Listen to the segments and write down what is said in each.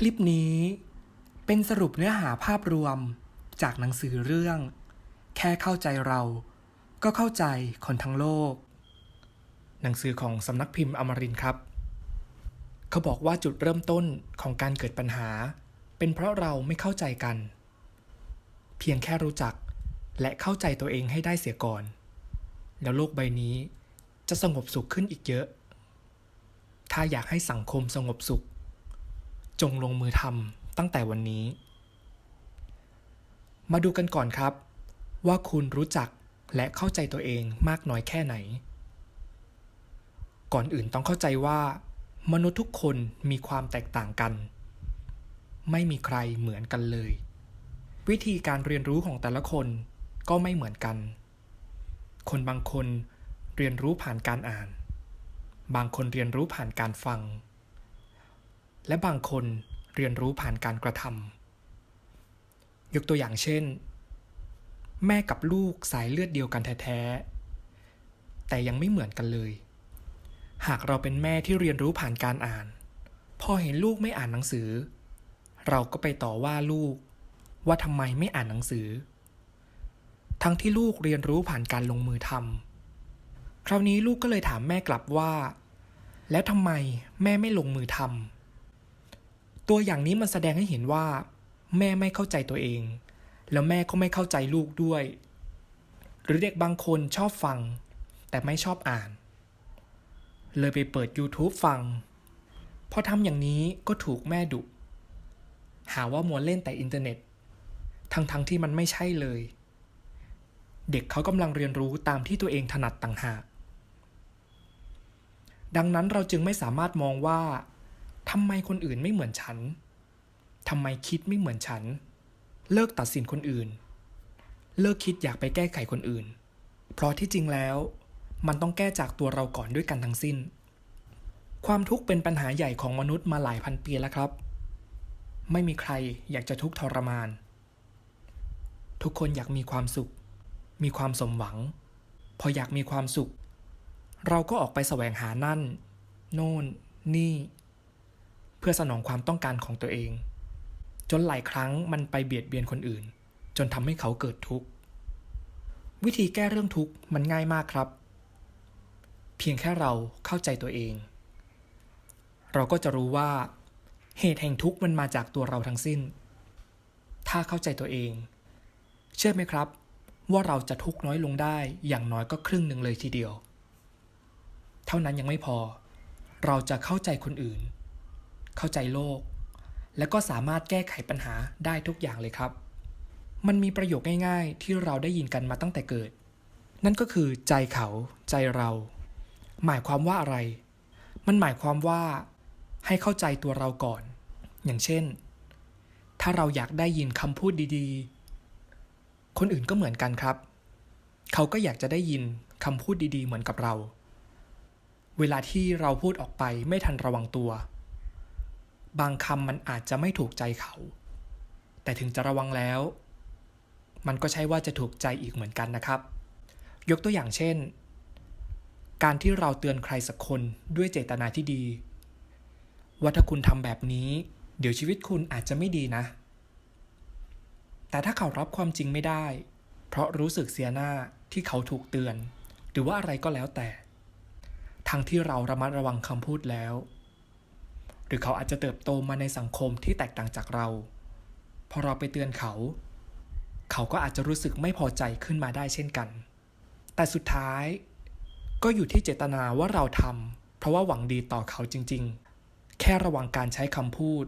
คลิปนี้เป็นสรุปเนื้อหาภาพรวมจากหนังสือเรื่อง แค่เข้าใจเรา ก็เข้าใจคนทั้งโลก หนังสือของสำนักพิมพ์อมรินครับ เขาบอกว่าจุดเริ่มต้นของการเกิดปัญหา เป็นเพราะเราไม่เข้าใจกัน เพียงแค่รู้จักและเข้าใจตัวเองให้ได้เสียก่อน แล้วโลกใบนี้จะสงบสุขขึ้นอีกเยอะ ถ้าอยากให้สังคมสงบสุข จงลงมือทำตั้งแต่วันนี้ มาดูกันก่อนครับ ว่าคุณรู้จักและเข้าใจตัวเองมากน้อยแค่ไหน ก่อนอื่นต้องเข้าใจว่า มนุษย์ทุกคนมีความแตกต่างกัน ไม่มีใครเหมือนกันเลย วิธีการเรียนรู้ของแต่ละคนก็ไม่เหมือนกัน คนบางคนเรียนรู้ผ่านการอ่าน บางคนเรียนรู้ผ่านการฟัง และบางคนเรียนรู้ผ่านการกระทำยกตัวอย่างเช่น แม่กับลูกสายเลือดเดียวกันแท้ๆ แต่ยังไม่เหมือนกันเลย หากเราเป็นแม่ที่เรียนรู้ผ่านการอ่าน พอเห็นลูกไม่อ่านหนังสือ เราก็ไปต่อว่าลูกว่าทำไมไม่อ่านหนังสือ ทั้งที่ลูกเรียนรู้ผ่านการลงมือทำคราวนี้ลูกก็เลยถามแม่กลับว่า แล้วทำไมแม่ไม่ลงมือทำ ตัวอย่างนี้มันแสดงให้เห็นว่า แม่ไม่เข้าใจตัวเอง แล้วแม่ก็ไม่เข้าใจลูกด้วย หรือเด็กบางคนชอบฟัง แต่ไม่ชอบอ่าน เลยไปเปิด YouTube ฟัง พอทำอย่างนี้ก็ถูกแม่ดุหาว่ามัวเล่นแต่อินเทอร์เน็ต ทั้งๆทที่มันไม่ใช่เลย เด็กเขากำลังเรียนรู้ตามที่ตัวเองถนัดต่างหาก ดังนั้นเราจึงไม่สามารถมองว่า ทำไมคนอื่นไม่เหมือนฉันทำไมคิดไม่เหมือนฉัน เลิกตัดสินคนอื่น เลิกคิดอยากไปแก้ไขคนอื่น เพราะที่จริงแล้ว มันต้องแก้จากตัวเราก่อนด้วยกันทั้งสิ้น ความทุกข์เป็นปัญหาใหญ่ของมนุษย์มาหลายพันปีแล้วครับ ไม่มีใครอยากจะทุกข์ทรมาน ทุกคนอยากมีความสุข มีความสมหวัง พออยากมีความสุข เราก็ออกไปแสวงหานั่น โน่น นี่ เพื่อสนองความต้องการของตัวเอง จนหลายครั้งมันไปเบียดเบียนคนอื่น จนทำให้เขาเกิดทุกข์วิธีแก้เรื่องทุกข์มันง่ายมากครับ เพียงแค่เราเข้าใจตัวเอง เราก็จะรู้ว่า เหตุแห่งทุกข์มันมาจากตัวเราทั้งสิ้น ถ้าเข้าใจตัวเอง เชื่อไหมครับ ว่าเราจะทุกข์น้อยลงได้อย่างน้อยก็ครึ่งหนึ่งเลยทีเดียว เท่านั้นยังไม่พอ เราจะเข้าใจคนอื่น เข้าใจโลก และก็สามารถแก้ไขปัญหาได้ทุกอย่างเลยครับ มันมีประโยคง่ายๆ ที่เราได้ยินกันมาตั้งแต่เกิด นั่นก็คือใจเขาใจเรา หมายความว่าอะไร มันหมายความว่า ให้เข้าใจตัวเราก่อน อย่างเช่น ถ้าเราอยากได้ยินคำพูดดีๆ คนอื่นก็เหมือนกันครับ เขาก็อยากจะได้ยินคำพูดดีๆ เหมือนกับเราเวลาที่เราพูดออกไปไม่ทันระวังตัว บางคำมันอาจจะไม่ถูกใจเขา แต่ถึงจะระวังแล้ว มันก็ใช่ว่าจะถูกใจอีกเหมือนกันนะครับ ยกตัวอย่างเช่น การที่เราเตือนใครสักคนด้วยเจตนาที่ดี ว่าถ้าคุณทำแบบนี้ เดี๋ยวชีวิตคุณอาจจะไม่ดีนะ แต่ถ้าเขารับความจริงไม่ได้ เพราะรู้สึกเสียหน้าที่เขาถูกเตือน หรือว่าอะไรก็แล้วแต่ ทั้งที่เราระมัดระวังคำพูดแล้ว หรือเขาอาจจะเติบโตมาในสังคมที่แตกต่างจากเรา พอเราไปเตือนเขา เขาก็อาจจะรู้สึกไม่พอใจขึ้นมาได้เช่นกัน แต่สุดท้ายก็อยู่ที่เจตนาว่าเราทำเพราะว่าหวังดีต่อเขาจริงๆ แค่ระวังการใช้คำพูด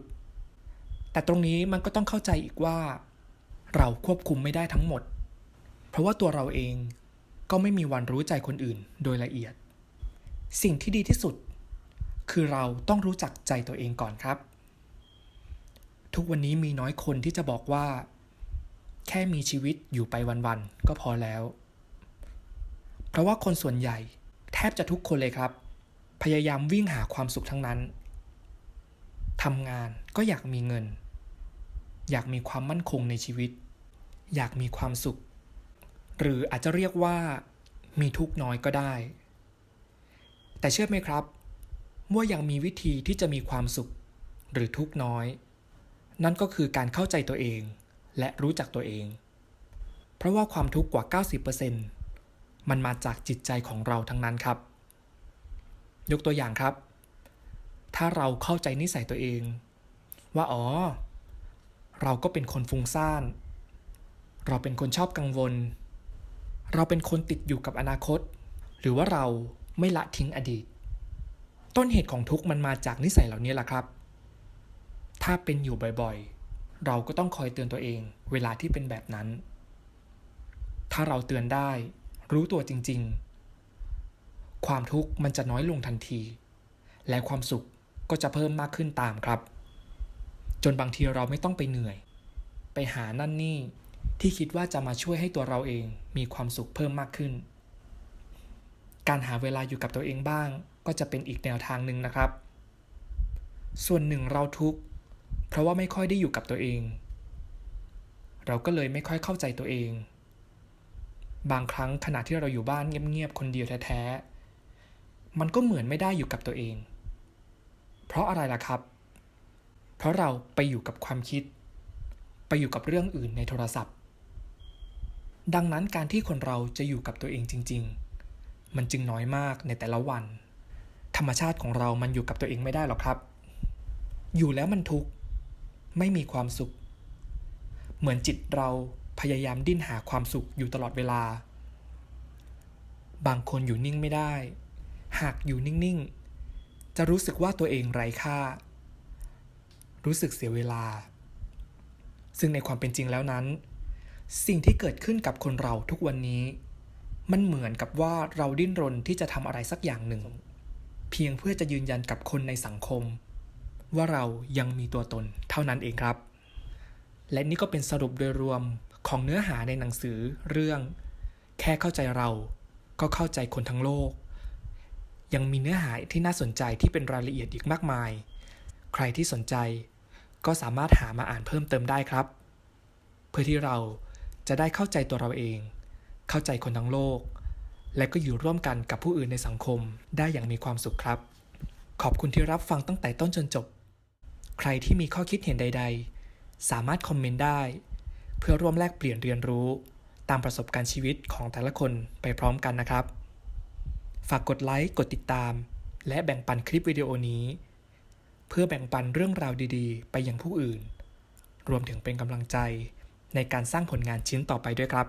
แต่ตรงนี้มันก็ต้องเข้าใจอีกว่า เราควบคุมไม่ได้ทั้งหมด เพราะว่าตัวเราเองก็ไม่มีวันรู้ใจคนอื่นโดยละเอียด สิ่งที่ดีที่สุด คือเราต้องรู้จักใจตัวเองก่อนครับ ทุกวันนี้มีน้อยคนที่จะบอกว่า แค่มีชีวิตอยู่ไปวันๆก็พอแล้ว เพราะว่าคนส่วนใหญ่แทบจะทุกคนเลยครับ พยายามวิ่งหาความสุขทั้งนั้นทำงานก็อยากมีเงิน อยากมีความมั่นคงในชีวิต อยากมีความสุข หรืออาจจะเรียกว่ามีทุกน้อยก็ได้ แต่เชื่อไหมครับ ว่ายังมีวิธีที่จะมีความสุข หรือทุกน้อย นั่นก็คือการเข้าใจตัวเอง และรู้จักตัวเอง เพราะว่าความทุกข์กว่า 90%มันมาจากจิตใจของเราทั้งนั้นครับ ยกตัวอย่างครับ ถ้าเราเข้าใจนิสัยตัวเอง ว่าอ๋อ เราก็เป็นคนฟุ้งซ่าน เราเป็นคนชอบกังวล เราเป็นคนติดอยู่กับอนาคต หรือว่าเราไม่ละทิ้งอดีต ต้นเหตุของทุกข์มันมาจากนิสัยเหล่านี้แหละครับ ถ้าเป็นอยู่บ่อยๆ เราก็ต้องคอยเตือนตัวเอง เวลาที่เป็นแบบนั้น ถ้าเราเตือนได้ รู้ตัวจริง ๆ ความทุกข์มันจะน้อยลงทันที และความสุขก็จะเพิ่มมากขึ้นตามครับ จนบางทีเราไม่ต้องไปเหนื่อย ไปหานั่นนี่ที่คิดว่าจะมาช่วยให้ตัวเราเองมีความสุขเพิ่มมากขึ้น การหาเวลาอยู่กับตัวเองบ้าง ก็จะเป็นอีกแนวทางหนึ่งนะครับ ส่วนหนึ่งเราทุกข์เพราะว่าไม่ค่อยได้อยู่กับตัวเอง เราก็เลยไม่ค่อยเข้าใจตัวเอง บางครั้งขณะที่เราอยู่บ้านเงียบๆคนเดียวแท้ๆ มันก็เหมือนไม่ได้อยู่กับตัวเอง เพราะอะไรล่ะครับ เพราะเราไปอยู่กับความคิด ไปอยู่กับเรื่องอื่นในโทรศัพท์ ดังนั้นการที่คนเราจะอยู่กับตัวเองจริง ๆ มันจึงน้อยมากในแต่ละวัน ธรรมชาติของเรามันอยู่กับตัวเองไม่ได้หรอกครับ อยู่แล้วมันทุกข์ ไม่มีความสุข เหมือนจิตเราพยายามดิ้นหาความสุขอยู่ตลอดเวลา บางคนอยู่นิ่งไม่ได้ หากอยู่นิ่งๆ จะรู้สึกว่าตัวเองไร้ค่า รู้สึกเสียเวลา ซึ่งในความเป็นจริงแล้วนั้น สิ่งที่เกิดขึ้นกับคนเราทุกวันนี้ มันเหมือนกับว่าเราดิ้นรนที่จะทำอะไรสักอย่างหนึ่ง เพียงเพื่อจะยืนยันกับคนในสังคม ว่าเรายังมีตัวตนเท่านั้นเองครับ และนี่ก็เป็นสรุปโดยรวมของเนื้อหาในหนังสือเรื่อง แค่เข้าใจเราก็เข้าใจคนทั้งโลก ยังมีเนื้อหาที่น่าสนใจที่เป็นรายละเอียดอีกมากมาย ใครที่สนใจก็สามารถหามาอ่านเพิ่มเติมได้ครับ เพื่อที่เราจะได้เข้าใจตัวเราเอง เข้าใจคนทั้งโลก และก็อยู่ร่วมกันกับผู้อื่นในสังคมได้อย่างมีความสุขครับ ขอบคุณที่รับฟังตั้งแต่ต้นจนจบ ใครที่มีข้อคิดเห็นใด ๆ สามารถคอมเมนต์ได้ เพื่อร่วมแลกเปลี่ยนเรียนรู้ ตามประสบการณ์ชีวิตของแต่ละคนไปพร้อมกันนะครับ ฝากกดไลค์กดติดตาม และแบ่งปันคลิปวิดีโอนี้ เพื่อแบ่งปันเรื่องราวดีๆ ไปยังผู้อื่น รวมถึงเป็นกำลังใจในการสร้างผลงานชิ้นต่อไปด้วยครับ